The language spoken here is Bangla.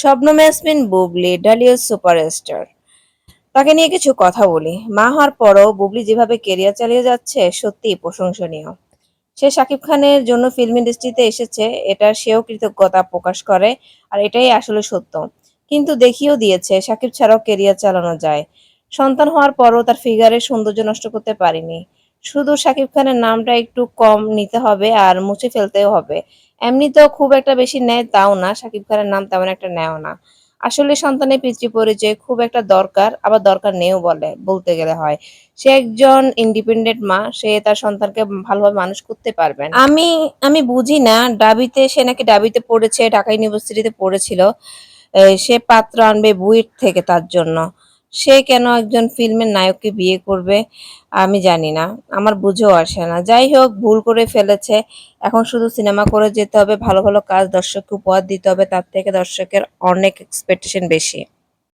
শবনম ইয়াসমিন বুবলি ডালিউড সুপারস্টার। তাকে নিয়ে কিছু কথা বলি। মা হওয়ার পরও বুবলি যেভাবে কেরিয়ার চালিয়ে যাচ্ছে, সত্যিই প্রশংসনীয়। সে শাকিব খানের জন্য ফিল্ম ইন্ডাস্ট্রিতে এসেছে, এটার সেও কৃতজ্ঞতা প্রকাশ করে, আর এটাই আসলে সত্য। কিন্তু দেখিয়েও দিয়েছে, শাকিব ছাড়াও কেরিয়ার চালানো যায়। সন্তান হওয়ার পরও তার ফিগারের সৌন্দর্য নষ্ট করতে পারিনি। শুধু শাকিব খানের নামটা একটু কম নিতে হবে আর মুছে ফেলতেও হবে। এমনিতেও খুব একটা বেশি নেয় তাও না, শাকিব খানের নাম তেমন একটা নেও না। আসলে সন্তানের পিতৃ পরিচয় খুব একটা দরকার, আবার দরকার নেও বলে, বলতে গেলে হয়। সে একজন ইন্ডিপেন্ডেন্ট মা, সে তার সন্তানকে ভালোভাবে মানুষ করতে পারবেন আমি আমি বুঝি না, ডাবিতে, সে নাকি ডাবিতে পড়েছে, ঢাকা ইউনিভার্সিটিতে পড়েছিল সে পাত্র আনবে বুয়েট থেকে তার জন্য। সে কেন একজন ফিল্মের নায়ককে বিয়ে করবে আমি জানি না, আমার বুঝেও আসে না। যাই হোক, ভুল করে ফেলেছে। এখন শুধু সিনেমা করে যেতে হবে, ভালো ভালো কাজ দর্শককে উপহার দিতে হবে, তার থেকে দর্শকের অনেক এক্সপেকটেশন বেশি।